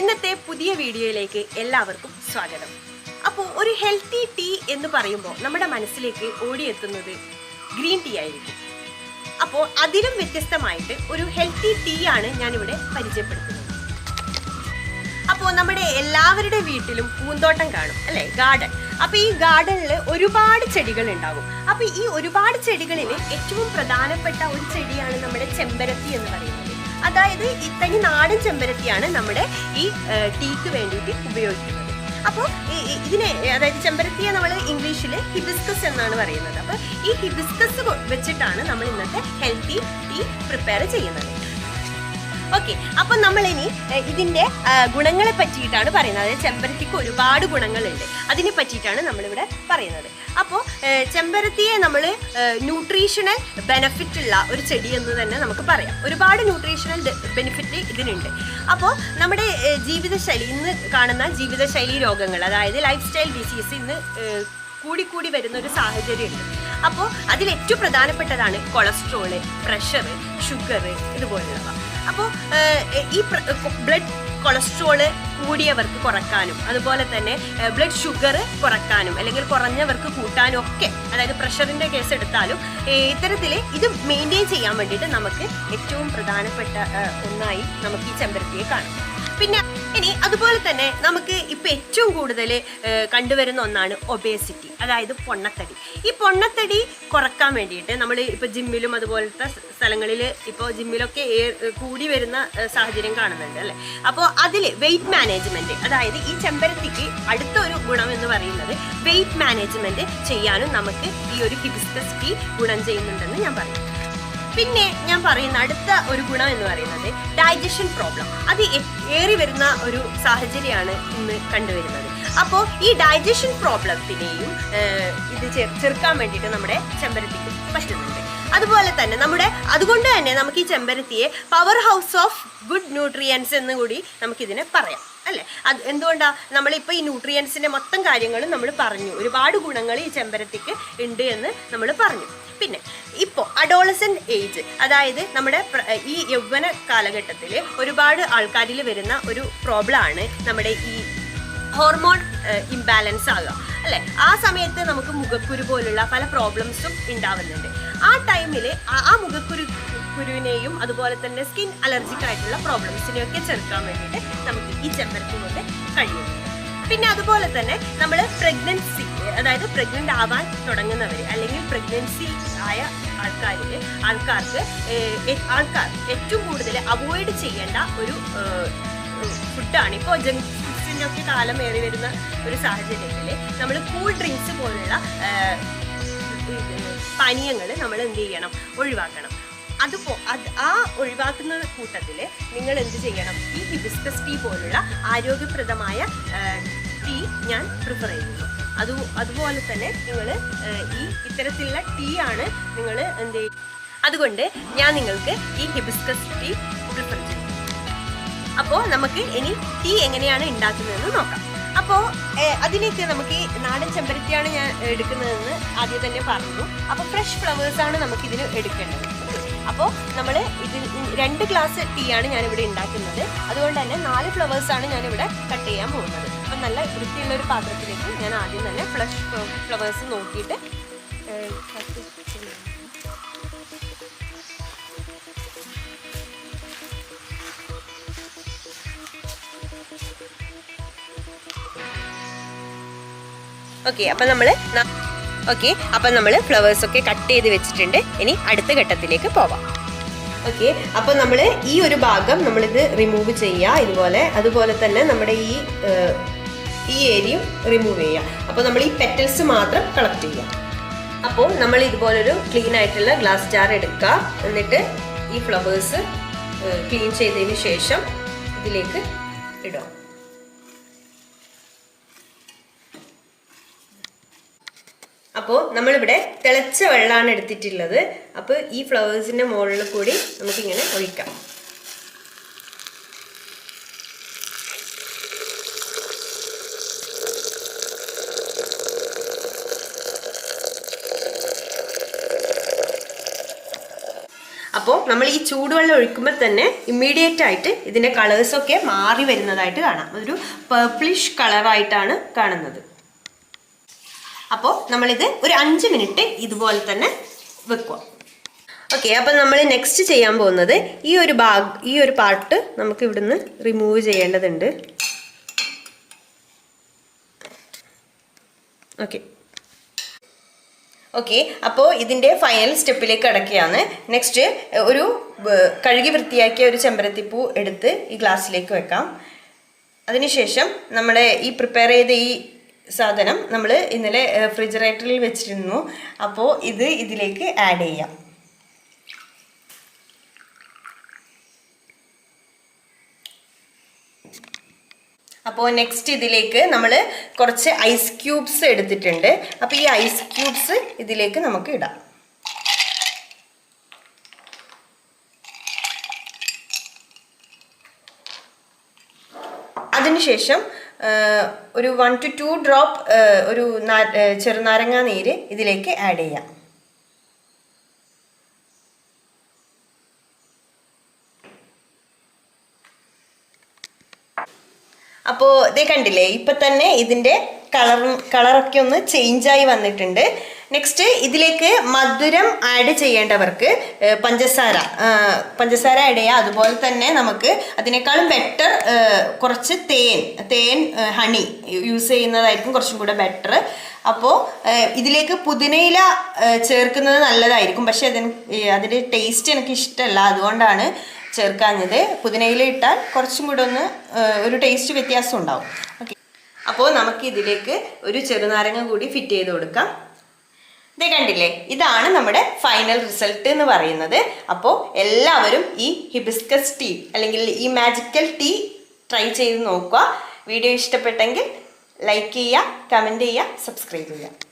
ഇന്നത്തെ പുതിയ വീഡിയോയിലേക്ക് എല്ലാവർക്കും സ്വാഗതം. അപ്പോൾ ഒരു ഹെൽത്തി ടീ എന്ന് പറയുമ്പോൾ നമ്മുടെ മനസ്സിലേക്ക് ഓടിയെത്തുന്നത് ഗ്രീൻ ടീ ആയിരിക്കും. അപ്പോൾ അതിലും വ്യത്യസ്തമായിട്ട് ഒരു ഹെൽത്തി ടീ ആണ് ഞാനിവിടെ പരിചയപ്പെടുത്തുന്നത്. അപ്പോൾ നമ്മുടെ എല്ലാവരുടെ വീട്ടിലും പൂന്തോട്ടം കാണും അല്ലെ? ഗാർഡൻ അപ്പൊ ഈ ഗാർഡനിൽ ഒരുപാട് ചെടികൾ ഉണ്ടാകും. അപ്പൊ ഈ ഒരുപാട് ചെടികളിൽ ഏറ്റവും പ്രധാനപ്പെട്ട ഒരു ചെടിയാണ് നമ്മുടെ ചെമ്പരത്തി എന്ന് പറയുന്നത്. അതായത് ഇത്തനി നാടൻ ചെമ്പരത്തിയാണ് നമ്മുടെ ഈ ടീക്ക് വേണ്ടിയിട്ട് ഉപയോഗിക്കുന്നത്. അപ്പോൾ ഇതിനെ അതായത് ചെമ്പരത്തിയെ നമ്മൾ ഇംഗ്ലീഷിൽ ഹിബിസ്കസ് എന്നാണ് പറയുന്നത്. അപ്പോൾ ഈ ഹിബിസ്കസ് വെച്ചിട്ടാണ് നമ്മൾ ഇന്നത്തെ ഹെൽത്തി ടീ പ്രിപ്പയർ ചെയ്യുന്നത്. ഓക്കെ അപ്പൊ ഇനി ഇതിന്റെ ഗുണങ്ങളെ പറ്റിയിട്ടാണ് പറയുന്നത്. അതായത് ചെമ്പരത്തിക്ക് ഒരുപാട് ഗുണങ്ങളുണ്ട്. അതിനെ പറ്റിയിട്ടാണ് നമ്മളിവിടെ പറയുന്നത്. അപ്പോൾ ചെമ്പരത്തിയെ നമ്മൾ ന്യൂട്രീഷണൽ ബെനഫിറ്റ് ഉള്ള ഒരു ചെടി എന്ന് തന്നെ നമുക്ക് പറയാം. ഒരുപാട് ന്യൂട്രീഷണൽ ബെനിഫിറ്റ് ഇതിനുണ്ട്. അപ്പോൾ നമ്മുടെ ജീവിതശൈലി ഇന്ന് കാണുന്ന ജീവിതശൈലി രോഗങ്ങൾ അതായത് ലൈഫ് സ്റ്റൈൽ ഡിസീസ് ഇന്ന് കൂടിക്കൂടി വരുന്ന ഒരു സാഹചര്യമുണ്ട്. അപ്പോൾ അതിൽ ഏറ്റവും പ്രധാനപ്പെട്ടതാണ് കൊളസ്ട്രോൾ പ്രഷർ ഷുഗർ ഇതുപോലുള്ളവ. അപ്പോൾ ഈ ബ്ലഡ് കൊളസ്ട്രോൾ കൂടിയവർക്ക് കുറക്കാനും അതുപോലെ തന്നെ ബ്ലഡ് ഷുഗർ കുറക്കാനും അല്ലെങ്കിൽ കുറഞ്ഞവർക്ക് കൂട്ടാനും ഒക്കെ അതായത് പ്രഷറിന്റെ കേസ് എടുത്താലും ഇത്തരത്തിൽ ഇത് മെയിന്റെയിൻ ചെയ്യാൻ വേണ്ടിയിട്ട് നമുക്ക് ഏറ്റവും പ്രധാനപ്പെട്ട ഒന്നായി നമുക്ക് ഈ ചെമ്പരത്തിയെ കാണാം. പിന്നെ ഇനി അതുപോലെ തന്നെ നമുക്ക് ഇപ്പൊ ഏറ്റവും കൂടുതൽ കണ്ടുവരുന്ന ഒന്നാണ് ഒബേസിറ്റി അതായത് പൊണ്ണത്തടി. ഈ പൊണ്ണത്തടി കുറയ്ക്കാൻ വേണ്ടിയിട്ട് നമ്മൾ ഇപ്പൊ ജിമ്മിലും അതുപോലത്തെ സ്ഥലങ്ങളിൽ ഇപ്പോൾ ജിമ്മിലൊക്കെ കൂടി വരുന്ന സാഹചര്യം കാണുന്നുണ്ട് അല്ലേ? അപ്പോൾ അതിൽ വെയിറ്റ് മാനേജ്മെന്റ് അതായത് ഈ ചെമ്പരത്തിക്ക് അടുത്ത ഒരു ഗുണം എന്ന് പറയുന്നത് വെയിറ്റ് മാനേജ്മെന്റ് ചെയ്യാനും നമുക്ക് ഈ ഒരു ഹിബിസ്കസ് ടീ ഗുണം ചെയ്യുന്നുണ്ടെന്ന് ഞാൻ പറയും പിന്നെ ഞാൻ പറയുന്ന അടുത്ത ഒരു ഗുണം എന്ന് പറയുന്നത് ഡൈജഷൻ പ്രോബ്ലം അത് ഏറി വരുന്ന ഒരു സാഹചര്യമാണ് ഇന്ന് കണ്ടുവരുന്നത്. അപ്പോൾ ഈ ഡൈജഷൻ പ്രോബ്ലത്തിനെയും ഇത് ചെറുക്കാൻ വേണ്ടിയിട്ട് നമ്മുടെ ചെമ്പരത്തിക്ക് പറ്റുന്നുണ്ട്. അതുപോലെ തന്നെ നമ്മുടെ അതുകൊണ്ട് തന്നെ നമുക്ക് ഈ ചെമ്പരത്തിയെ power house of good nutrients എന്ന് കൂടി നമുക്കിതിനെ പറയാം. അല്ലേ? അത് എന്തുകൊണ്ടാണ് നമ്മളിപ്പോൾ ഈ ന്യൂട്രിയൻസിന്റെ മൊത്തം കാര്യങ്ങളും നമ്മൾ പറഞ്ഞു. ഒരുപാട് ഗുണങ്ങൾ ഈ ചെമ്പരത്തിക്ക് ഉണ്ട് എന്ന് നമ്മൾ പറഞ്ഞു. പിന്നെ ഇപ്പോൾ അഡോളസെന്റ് ഏജ് അതായത് നമ്മുടെ ഈ യൗവന കാലഘട്ടത്തിൽ ഒരുപാട് ആൾക്കാരിൽ വരുന്ന ഒരു പ്രോബ്ലമാണ് നമ്മുടെ ഈ ഹോർമോൺ ഇംബാലൻസ് ആകുക അല്ലെ? ആ സമയത്ത് നമുക്ക് മുഖക്കുരു പോലുള്ള പല പ്രോബ്ലംസും ഉണ്ടാവുന്നുണ്ട്. ആ ടൈമിൽ ആ മുഖക്കുരു കുരുവിനെയും അതുപോലെ തന്നെ സ്കിൻ അലർജിക് ആയിട്ടുള്ള പ്രോബ്ലംസിനെയൊക്കെ ചെറുക്കാൻ വേണ്ടിയിട്ട് നമുക്ക് ഈ ചെമ്പരത്തി കൊണ്ട് കഴിയും പിന്നെ അതുപോലെ തന്നെ നമ്മൾ പ്രഗ്നൻസി അതായത് പ്രഗ്നന്റ് ആവാൻ തുടങ്ങുന്നവർ അല്ലെങ്കിൽ പ്രഗ്നൻസി ആയ ആൾക്കാരിൽ ആൾക്കാർക്ക് ആൾക്കാർ ഏറ്റവും കൂടുതൽ അവോയ്ഡ് ചെയ്യേണ്ട ഒരു ഫുഡാണ് ഇപ്പോൾ ജങ്ക് ഫുഡ്സിന്റെ ഒക്കെ കാലം ഏറി വരുന്ന ഒരു സാഹചര്യത്തിൽ നമ്മൾ കൂൾ ഡ്രിങ്ക്സ് പോലുള്ള പാനീയങ്ങൾ നമ്മൾ എന്ത് ചെയ്യണം? ഒഴിവാക്കണം. അതുപോ അത് ആ ഒഴിവാക്കുന്ന കൂട്ടത്തിൽ നിങ്ങൾ എന്ത് ചെയ്യണം? ഈ ഹിബിസ്കസ് ടീ പോലുള്ള ആരോഗ്യപ്രദമായ ടീ ഞാൻ പ്രിഫർ ചെയ്യുന്നു. അത് അതുപോലെ തന്നെ നിങ്ങൾ ഈ ഇത്തരത്തിലുള്ള ടീ ആണ് നിങ്ങൾ എന്ത് അതുകൊണ്ട് ഞാൻ നിങ്ങൾക്ക് ഈ ഹിബിസ്കസ് ടീ പ്രിഫർ ചെയ്യും. അപ്പോൾ നമുക്ക് ഇനി ടീ എങ്ങനെയാണ് ഉണ്ടാക്കുന്നതെന്ന് നോക്കാം. അപ്പോൾ അതിലേക്ക് നമുക്ക് ഈ നാടൻ ചെമ്പരത്തിയാണ് ഞാൻ എടുക്കുന്നതെന്ന് ആദ്യം തന്നെ പറഞ്ഞു. അപ്പോൾ ഫ്രഷ് ഫ്ലവേഴ്സ് ആണ് നമുക്ക് ഇതിന് എടുക്കേണ്ടത്. അപ്പോൾ നമ്മൾ ഇതിൽ രണ്ട് ഗ്ലാസ് ടീ ആണ് ഞാനിവിടെ ഉണ്ടാക്കുന്നത് അതുകൊണ്ട് തന്നെ നാല് ഫ്ലവേഴ്സ് ആണ് ഞാനിവിടെ കട്ട് ചെയ്യാൻ പോകുന്നത്. അപ്പം നല്ല വൃത്തിയുള്ള ഒരു പാത്രത്തിലേക്ക് ഞാൻ ആദ്യം തന്നെ ഫ്ലഷ് ഫ്ലവേഴ്സ് നോക്കിയിട്ട് ഓക്കെ അപ്പം നമ്മൾ ഓക്കെ അപ്പം നമ്മൾ ഫ്ലവേഴ്സ് ഒക്കെ കട്ട് ചെയ്ത് വെച്ചിട്ടുണ്ട്. ഇനി അടുത്ത ഘട്ടത്തിലേക്ക് പോവാം. ഓക്കെ അപ്പം നമ്മൾ ഈ ഒരു ഭാഗം നമ്മളിത് റിമൂവ് ചെയ്യുക ഇതുപോലെ അതുപോലെ തന്നെ നമ്മുടെ ഈ ഈ ഏരിയയും റിമൂവ് ചെയ്യുക. അപ്പോൾ നമ്മൾ ഈ പെറ്റൽസ് മാത്രം കളക്ട് ചെയ്യുക. അപ്പോൾ നമ്മൾ ഇതുപോലൊരു ക്ലീൻ ആയിട്ടുള്ള ഗ്ലാസ് ജാർ എടുക്കുക. എന്നിട്ട് ഈ ഫ്ലവേഴ്സ് ക്ലീൻ ചെയ്തതിന് ശേഷം ഇതിലേക്ക് ഇടാം അപ്പോൾ നമ്മളിവിടെ തിളച്ച വെള്ളമാണ് എടുത്തിട്ടുള്ളത്. അപ്പോൾ ഈ ഫ്ലവേഴ്സിന്റെ മുകളിൽ കൂടി നമുക്കിങ്ങനെ ഒഴിക്കാം. അപ്പോൾ നമ്മൾ ഈ ചൂടുവെള്ളം ഒഴിക്കുമ്പോൾ തന്നെ ഇമ്മീഡിയറ്റ് ആയിട്ട് ഇതിന്റെ കളേഴ്സൊക്കെ മാറി വരുന്നതായിട്ട് കാണാം. ഒരു പേർപ്പിളിഷ് കളറായിട്ടാണ് കാണുന്നത്. അപ്പോൾ നമ്മളിത് ഒരു അഞ്ച് മിനിറ്റ് ഇതുപോലെ തന്നെ വെക്കുക. ഓക്കെ അപ്പം നമ്മൾ നെക്സ്റ്റ് ചെയ്യാൻ പോകുന്നത് ഈ ഒരു ഭാഗ് ഈ ഒരു പാർട്ട് നമുക്ക് ഇവിടുന്ന് റിമൂവ് ചെയ്യേണ്ടതുണ്ട്. ഓക്കെ ഓക്കെ അപ്പോൾ ഇതിന്റെ ഫൈനൽ സ്റ്റെപ്പിലേക്ക് കിടക്കുകയാണ്. നെക്സ്റ്റ് ഒരു കഴുകി വൃത്തിയാക്കിയ ഒരു ചെമ്പരത്തിപ്പൂ എടുത്ത് ഈ ഗ്ലാസ്സിലേക്ക് വെക്കാം. അതിനുശേഷം നമ്മുടെ ഈ പ്രിപ്പയർ ചെയ്ത ഈ സാധനം നമ്മൾ ഇന്നലെ റെഫ്രിജറേറ്ററിൽ വെച്ചിരുന്നു. അപ്പോൾ ഇത് ഇതിലേക്ക് ആഡ് ചെയ്യാം. അപ്പോൾ നെക്സ്റ്റ് ഇതിലേക്ക് നമ്മൾ കുറച്ച് ഐസ് ക്യൂബ്സ് എടുത്തിട്ടുണ്ട്. അപ്പോൾ ഈ ഐസ് ക്യൂബ്സ് ഇതിലേക്ക് നമുക്ക് ഇടാം. അതിനുശേഷം ഒരു വൺ ടു ടു ഡ്രോപ്പ് ഒരു ചെറുനാരങ്ങാ നീര് ഇതിലേക്ക് ആഡ് ചെയ്യാം. അപ്പോൾ ഇതേ കണ്ടില്ലേ ഇപ്പൊ തന്നെ ഇതിന്റെ കളർ കളറൊക്കെ ഒന്ന് ചേഞ്ച് ആയി വന്നിട്ടുണ്ട്. നെക്സ്റ്റ് ഇതിലേക്ക് മധുരം ആഡ് ചെയ്യേണ്ടവർക്ക് പഞ്ചസാര പഞ്ചസാര ആഡ് ചെയ്യുക അതുപോലെ തന്നെ നമുക്ക് അതിനേക്കാളും ബെറ്റർ കുറച്ച് തേൻ തേൻ ഹണി യൂസ് ചെയ്യുന്നതായിരിക്കും കുറച്ചും കൂടെ ബെറ്റർ അപ്പോൾ ഇതിലേക്ക് പുതിനയില ചേർക്കുന്നത് നല്ലതായിരിക്കും. പക്ഷേ അതിന് അതിന്റെ ടേസ്റ്റ് എനിക്ക് ഇഷ്ടമല്ല. അതുകൊണ്ടാണ് ചേർക്കാഞ്ഞത് പുതിനയില ഇട്ടാൽ കുറച്ചും കൂടെ ഒന്ന് ഒരു ടേസ്റ്റ് വ്യത്യാസം ഉണ്ടാവും. ഓക്കെ അപ്പോൾ നമുക്ക് ഇതിലേക്ക് ഒരു ചെറുനാരങ്ങ കൂടി ഫിറ്റ് ചെയ്ത് കൊടുക്കാം. ഇതേ കണ്ടില്ലേ? ഇതാണ് നമ്മുടെ ഫൈനൽ റിസൾട്ട് എന്ന് പറയുന്നത്. അപ്പോൾ എല്ലാവരും ഈ ഹിബിസ്കസ് ടീ അല്ലെങ്കിൽ ഈ മാജിക്കൽ ടീ ട്രൈ ചെയ്ത് നോക്കുക. വീഡിയോ ഇഷ്ടപ്പെട്ടെങ്കിൽ ലൈക്ക് ചെയ്യുക കമന്റ് ചെയ്യുക സബ്സ്ക്രൈബ് ചെയ്യുക.